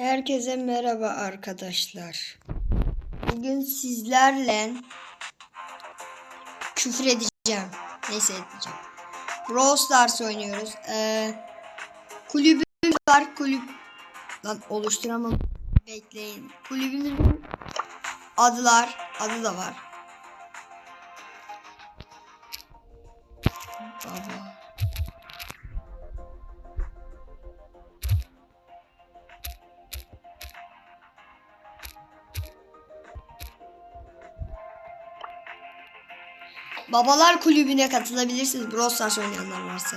Herkese merhaba arkadaşlar. Bugün sizlerle küfür edeceğim. Neyse edeceğim. Brawl Stars oynuyoruz. Ee, kulübüm var. Kulüp lan oluşturamam. Bekleyin. Kulübümün adılar. Adı da var. Babalar kulübüne katılabilirsiniz. Brawl Stars oynayanlar varsa.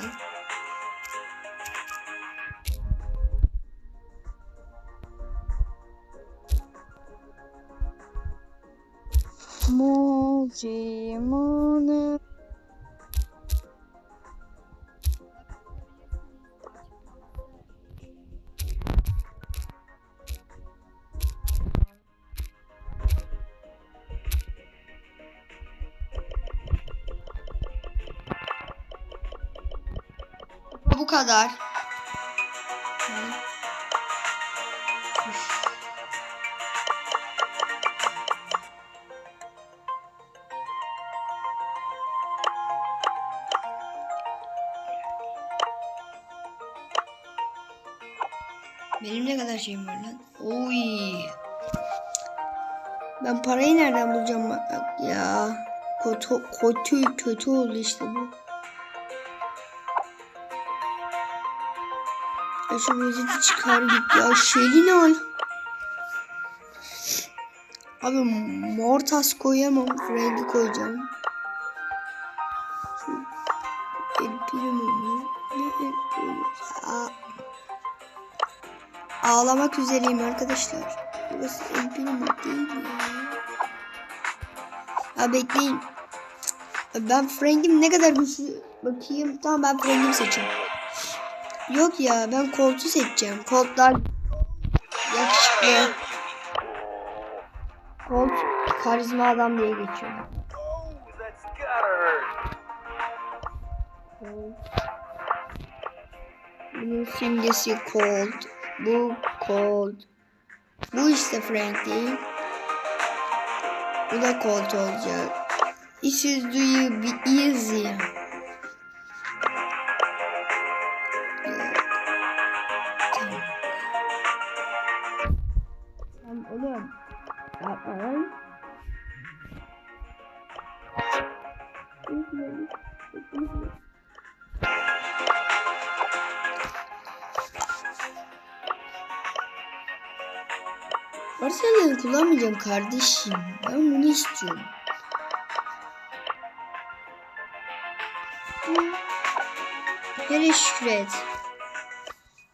Multimone. Kadar. Benim ne kadar şeyim var lan? Oy. Ben parayı nereden bulacağım ya? Kötü, kötü, kötü oldu işte bu. Ya şu viziti çıkar ya. Şeli ne al? Abi Mortas koyamam. Frank'i koyacağım. Şu El Primo mu? Ne El Primo? Aa. Ağlamak üzereyim arkadaşlar. Burası El Primo değil mi ya? Bekleyin. Ben Frank'im ne kadar güçlü bakayım. Tamam ben Frank'imi seçeyim. Yok ya ben Colt'u seçeceğim. Colt'lar yakışıklı. Colt karizma adam diye geçiyor. Bunun simgesi Colt. Bu Colt. Bu işte Frank değil. Bu da Colt olacak. This is do you be easy. Tamam oğlum. Yapma lan. Arsenal'ı kullanmayacağım kardeşim. Ben bunu istiyorum. Hele şükret.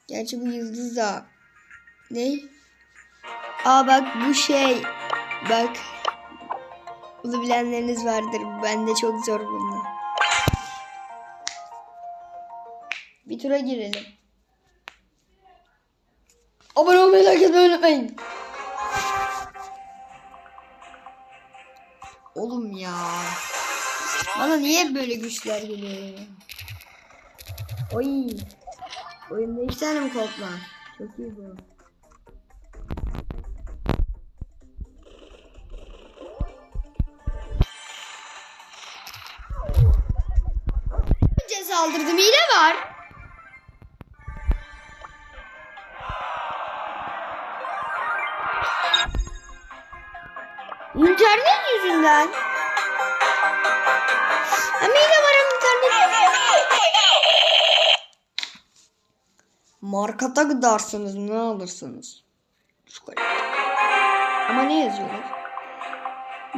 Gerçi bu yıldız da ne? Aa bak bu şey. Bak. Bunu bilenleriniz vardır. Bende çok zor bunu. Bir tura girelim. Abone olmayı, like etmeyi unutmayın. Oğlum ya. Bana niye böyle güçler geliyor? Oy. Oyunda iki tane mi kod? Çok iyi bu. İnternet yüzünden. Ama yine var ama internet. Markata gidersiniz ne alırsınız? Çikolata. Ama ne yazıyorlar?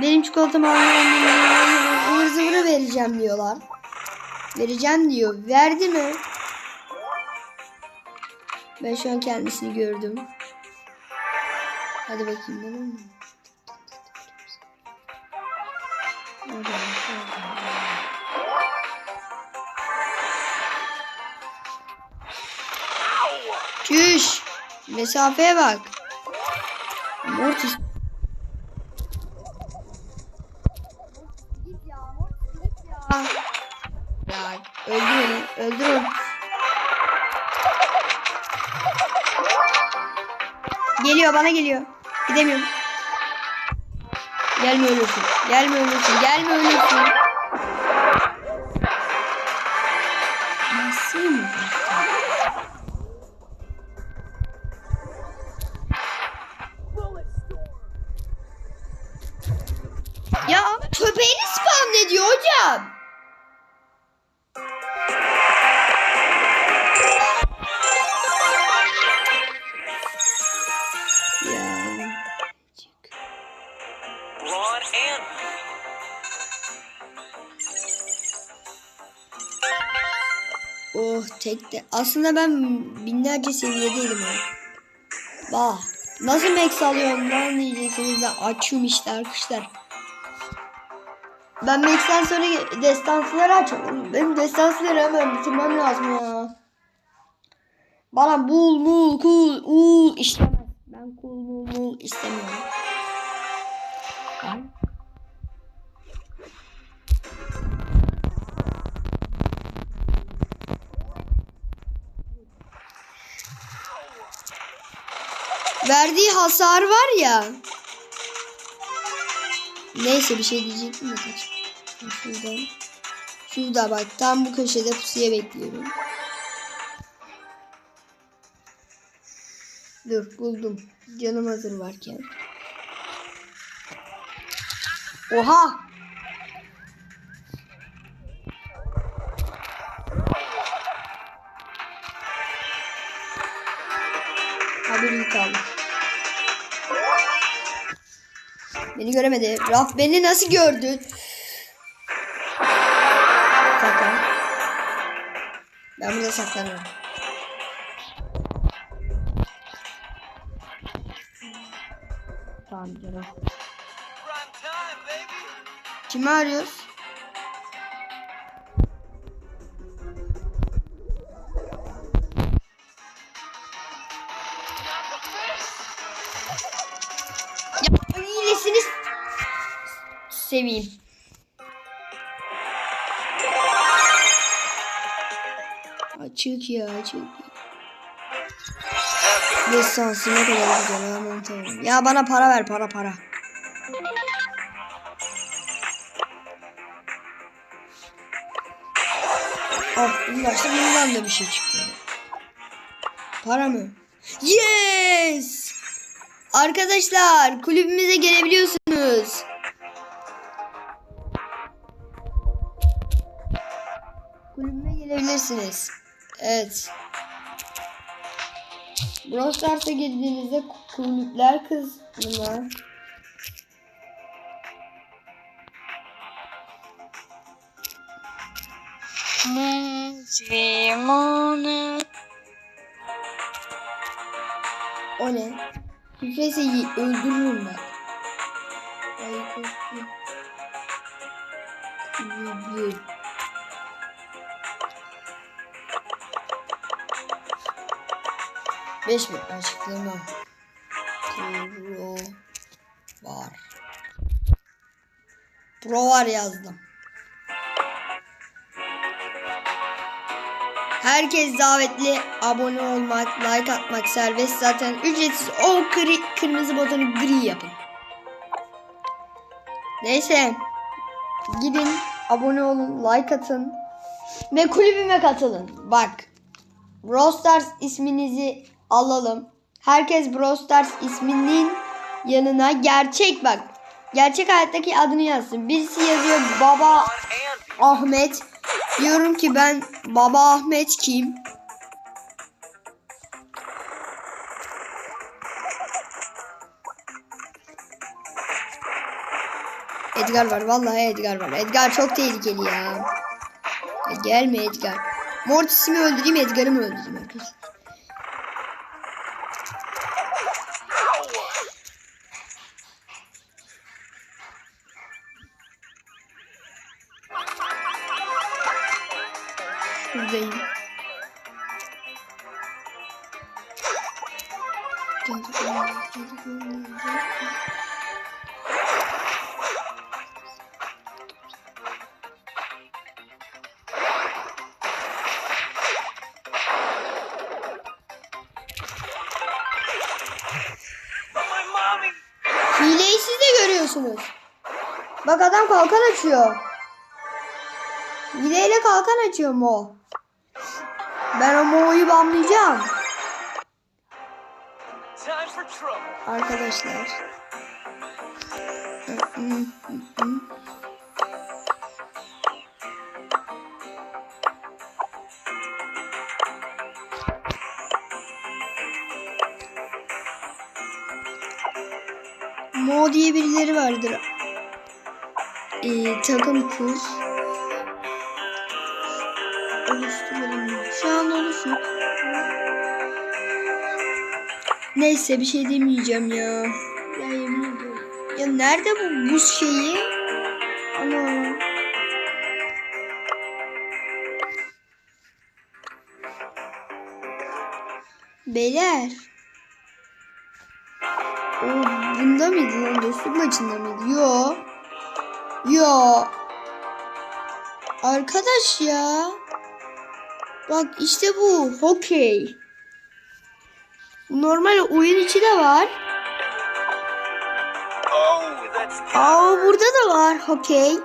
Benim çikolatamı almam ıvır zıvırı vereceğim diyorlar. Vereceğim diyor. Verdi mi? Ben şu an kendisini gördüm. Hadi bakayım mi? Çüş. Mesafeye bak. Mortis. Ya öldür onu. Öldür onu. Geliyor bana geliyor. Gidemiyorum. Gelme ölürsün. Gelme ölürsün. Gelme ölürsün. Oh tekte. Aslında ben binlerce seviyedeydim ha. Bah. Nasıl max alıyorum lan diyeceksiniz. Ben açıyorum işte arkadaşlar. Ben max'ten sonra destansları açıyorum. Benim destansları hemen bitirmem lazım ya. Bana bul mul cool uul işlemez. Ben cool mul mul istemiyorum. Verdiği hasar var ya. Neyse bir şey diyecektim de kaç. Şuradan. Şurada bak tam bu köşede pusuya bekliyorum. Dur buldum. Canım hazır varken. Oha! Beni göremedi. Raf beni nasıl gördü? Saklan. Ben burada saklanıyorum. Tamam canım. Kimi arıyoruz? Seveyim. Açık ya açık. Destansı ne kadar güzel aman tanrım. Ya bana para ver para para. Ah ulaştı bundan da bir şey çıkıyor. Para mı? Yes! Arkadaşlar kulübümüze gelebiliyorsunuz. Gelebilirsiniz. Evet. Brawl Stars'a girdiğinizde kulüpler kısmına Simone. o ne? Küfrese öldürürüm ben. 5 mi? Açıklama. Pro var. Pro var yazdım. Herkes davetli abone olmak, like atmak serbest zaten ücretsiz o kri, kırmızı butonu gri yapın. Neyse gidin abone olun, like atın ve kulübüme katılın. Bak Rostars isminizi alalım. Herkes Brawl Stars isminin yanına gerçek bak. Gerçek hayattaki adını yazsın. Birisi yazıyor Baba Ahmet. Diyorum ki ben Baba Ahmet kim? Edgar var. Vallahi Edgar var. Edgar çok tehlikeli ya gelme Edgar. Mortis'i mi öldüreyim Edgar'ı mı öldüreyim arkadaşlar? Cadı Hileyi siz de görüyorsunuz. Bak adam kalkan açıyor. Hileyle kalkan açıyor Mo. Ben o Mo'yu bamlayacağım. Arkadaşlar. Mo diye birileri vardır. Ee, takım kur. Oluşturalım. Şu an oluşur. Neyse bir şey demeyeceğim ya. Ya. Ya nerede bu buz şeyi? Ana. Beyler. O bunda mıydı lan? Dostluk maçında mıydı? Yo. Yo. Arkadaş ya. Bak işte bu. Hokey. Normal oyun içi de var. Aa burada da var hokey.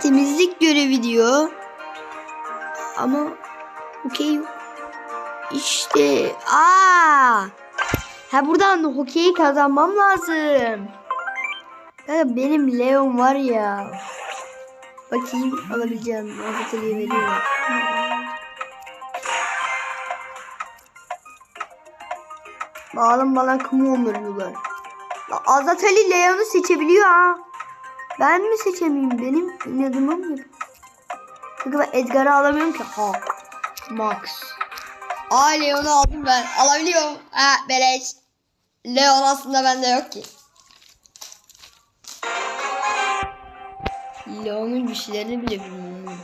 Temizlik görevi diyor. Ama hokey yok. İşte aa. Ha buradan hokeyi kazanmam lazım. Ya benim Leon var ya. Bakayım alabileceğim. Azateli'ye veriyorum. Bağlam bana kımı omurlular. Azat Ali Leon'u seçebiliyor ha. Ben mi seçemeyeyim? Benim inadıma mı? Çünkü ben Edgar'ı alamıyorum ki. Ha. Max. Aa Leon'u aldım ben. Alabiliyorum. Ha beleş. Leon aslında bende yok ki. Leon'un güçlerini bile bilmiyorum.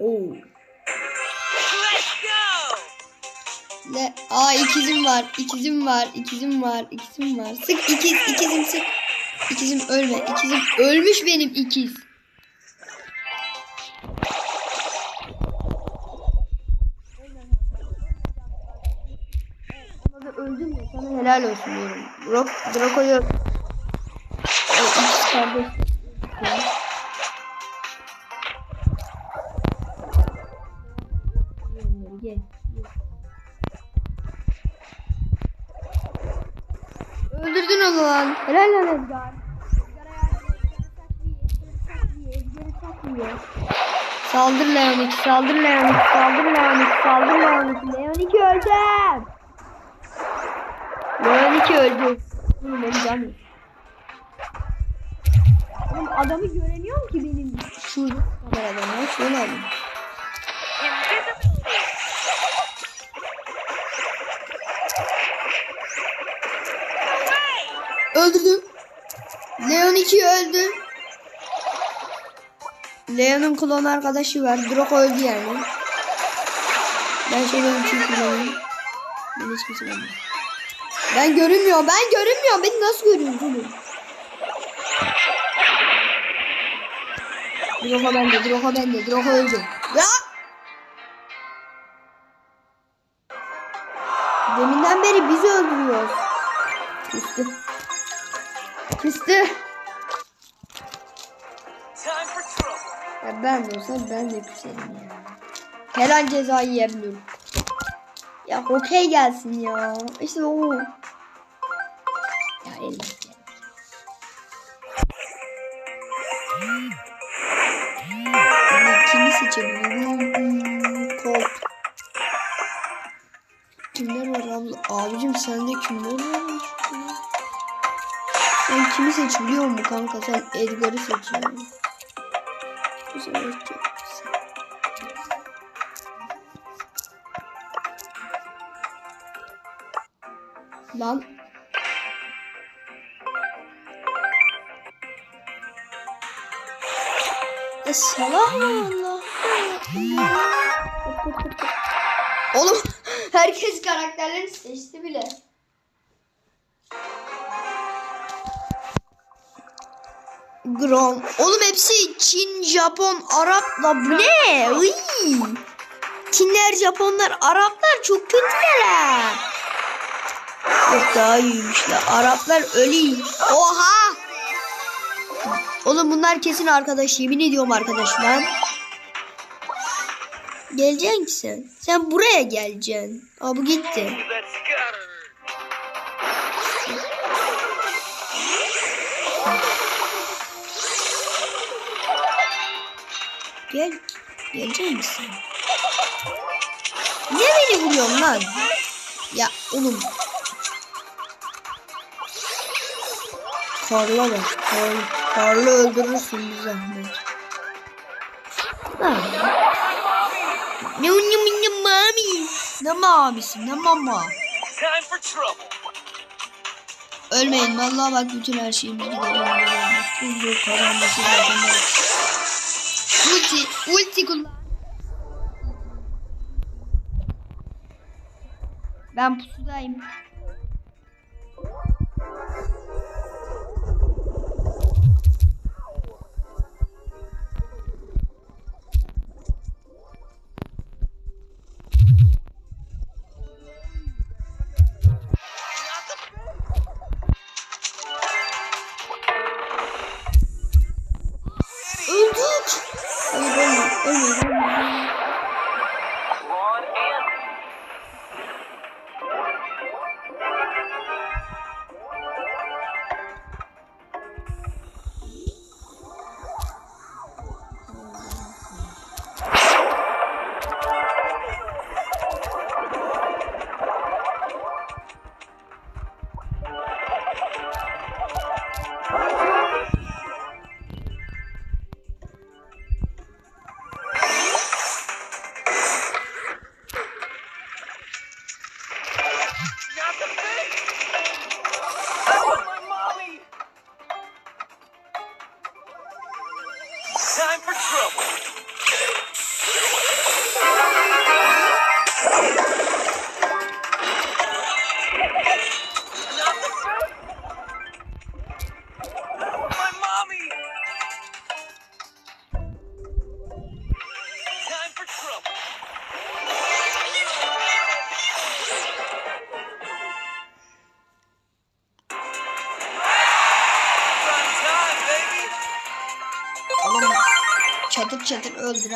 Oo. Ne? Aa ikizim var, ikizim var, ikizim var, ikizim var. Sık ikiz, ikizim sık. İkizim ölme, ikizim ölmüş benim ikiz. Öldün ya sana helal olsun diyorum. Draco'yu o ikiz kardeş. Lan. Helal lan Edgar. Saldır Leon 2, saldır Leon 2, saldır Leon 2, saldır Leon 2. Leon 2 öldü. Leon 2 öldü. Hı, benim canım. Oğlum adamı göremiyorum ki benim. Şurada kameradan ya. Şöyle Öldürdüm. Leon 2 öldü. Leon'un klon arkadaşı var. Draco öldü yani. Ben şey Leon 2'yi kullanayım. Ben hiç kimse. Ben görünmüyor. Ben görünmüyor. Beni nasıl görüyorsun? Draco bende. Draco bende. Draco öldü. Ya! Deminden beri bizi öldürüyor. Üstü. Trouble. Ya ben de olsam ben de küserim ya. Her an ceza yiyebilirim. Ya hokey gelsin ya. İşte o. Ya kimi seçebilirim? Colt. Kimler var abla? Abicim sende kimler var? Ben kimi seçebiliyor mu kanka? Sen Edgar'ı seçiyorsun. Güzel. Lan. E salak Allah? Oğlum herkes karakterlerini seçti bile. Grom. Oğlum hepsi Çin, Japon, Arapla bu ne? Iy. Çinler, Japonlar, Araplar çok kötüler. Yok daha iyiymişler. Araplar ölü. Oha! Oğlum bunlar kesin arkadaş. Yemin ediyorum arkadaşlar. Geleceksin ki sen. Sen buraya geleceksin. Aa bu gitti. Gel. Gelecek misin? Niye beni vuruyorsun lan? Ya oğlum. Karla bak. Karla, karla öldürürsün bir zahmet. Ha. Ne ne ne mami? Ne mamisi ne mama? Ölmeyin vallahi bak bütün her şeyimiz gider. Tuzu kazanması zaten. Ulti, ulti kullan. Ben pusudayım.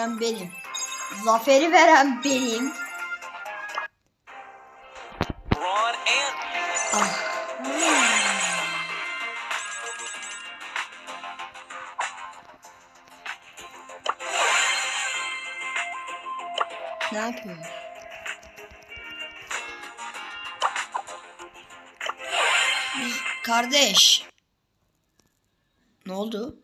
Öldüren benim. Zaferi veren benim. Ah. Ne yapıyor? Kardeş. Ne oldu?